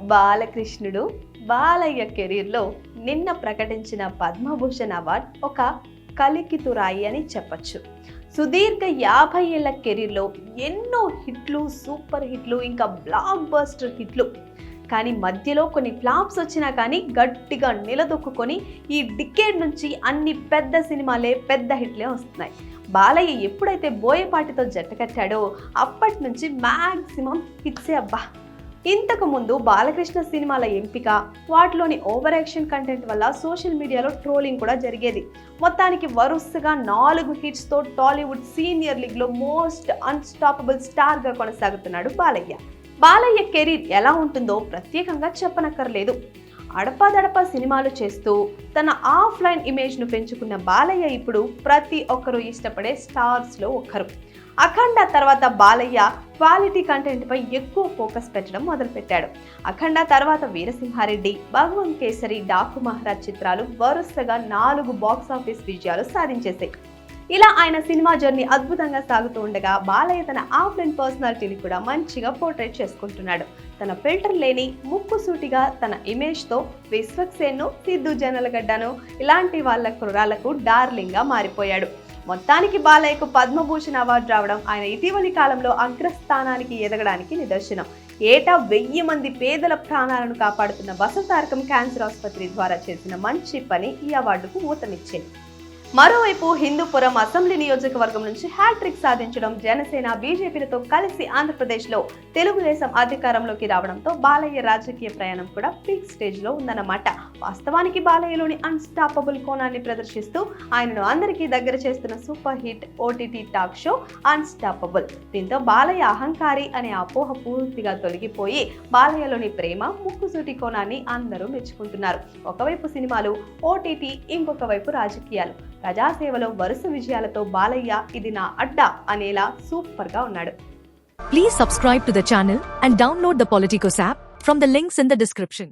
బాలకృష్ణుడు బాలయ్య కెరీర్లో నిన్న ప్రకటించిన పద్మభూషణ్ అవార్డ్ ఒక కలికితురాయి అని చెప్పచ్చు. సుదీర్ఘ యాభై ఏళ్ళ కెరీర్లో ఎన్నో హిట్లు సూపర్ హిట్లు ఇంకా బ్లాక్ బస్టర్ హిట్లు. కానీ మధ్యలో కొన్ని ఫ్లాప్స్ వచ్చినా కానీ గట్టిగా నిలదొక్కుకొని ఈ డికేడ్ నుంచి అన్ని పెద్ద సినిమాలే పెద్ద హిట్లే వస్తున్నాయి. బాలయ్య ఎప్పుడైతే బోయపాటితో జట్టు కట్టాడో అప్పటి నుంచి మ్యాక్సిమం హిట్సే అబ్బా. ఇంతకు ముందు బాలకృష్ణ సినిమాల ఎంపిక వాటిలోని ఓవర్ యాక్షన్ కంటెంట్ వల్ల సోషల్ మీడియాలో ట్రోలింగ్ కూడా జరిగేది. మొత్తానికి వరుసగా నాలుగు హిట్స్తో టాలీవుడ్ సీనియర్ లీగ్లో మోస్ట్ అన్స్టాపబుల్ స్టార్గా కొనసాగుతున్నాడు బాలయ్య. బాలయ్య కెరీర్ ఎలా ఉంటుందో ప్రత్యేకంగా చెప్పనక్కర్లేదు. అడపాదడపా సినిమాలు చేస్తూ తన ఆఫ్లైన్ ఇమేజ్ను పెంచుకున్న బాలయ్య ఇప్పుడు ప్రతి ఒక్కరూ ఇష్టపడే స్టార్స్లో ఒకరు అఖండ తర్వాత బాలయ్య క్వాలిటీ కంటెంట్పై ఎక్కువ ఫోకస్ పెట్టడం మొదలుపెట్టాడు. అఖండ తర్వాత వీరసింహారెడ్డి భగవంత్ కేసరి డాకు మహారాజ్ చిత్రాలు వరుసగా నాలుగు బాక్స్ ఆఫీస్ విజయాలు సాధించేశాయి. ఇలా ఆయన సినిమా జర్నీ అద్భుతంగా సాగుతూ ఉండగా బాలయ్య తన ఆఫ్లైన్ పర్సనాలిటీని కూడా మంచిగా పోర్ట్రేట్ చేసుకుంటున్నాడు. తన ఫిల్టర్ లేని ముక్కు సూటిగా తన ఇమేజ్తో విశ్వక్సేన్ను సిద్ధు జనలగడ్డను ఇలాంటి వాళ్ళ కుర్రాలకు డార్లింగ్గా మారిపోయాడు. మొత్తానికి బాలయ్యకు పద్మభూషణ్ అవార్డు రావడం ఆయన ఇటీవలి కాలంలో అగ్రస్థానానికి ఎదగడానికి నిదర్శనం. ఏటా వెయ్యి మంది పేదల ప్రాణాలను కాపాడుతున్న వసతారకం క్యాన్సర్ ఆసుపత్రి ద్వారా చేసిన మంచి పని ఈ అవార్డుకు ఊతమిచ్చింది. మరోవైపు హిందూపురం అసెంబ్లీ నియోజకవర్గం నుంచి హ్యాట్రిక్ సాధించడం జనసేన బీజేపీలతో కలిసి ఆంధ్రప్రదేశ్లో తెలుగుదేశం అధికారంలోకి రావడంతో బాలయ్య రాజకీయ ప్రయాణం కూడా పీక్ స్టేజ్లో ఉందన్నమాట. వాస్తవానికి బాలయ్యలోని అన్స్టాపబుల్ కోణాన్ని ప్రదర్శిస్తూ ఆయనను అందరికీ దగ్గర చేస్తున్న super hit OTT talk show Unstoppable దీంతో బాలయ్య అహంకారి అనే అపోహ పూర్తిగా తొలగిపోయి బాలయ్యలోని ప్రేమ ముక్కుసూటి కోణాన్ని అందరూ మెచ్చుకుంటున్నారు. ఒకవైపు సినిమాలు ఓటీటీ ఇంకొక వైపు రాజకీయాలు. ప్రజాసేవలో వరుస విజయాలతో బాలయ్య ఇది నా అడ్డా అనేలా సూపర్గా ఉన్నాడు please subscribe to the and download the Politicos app from the links in the description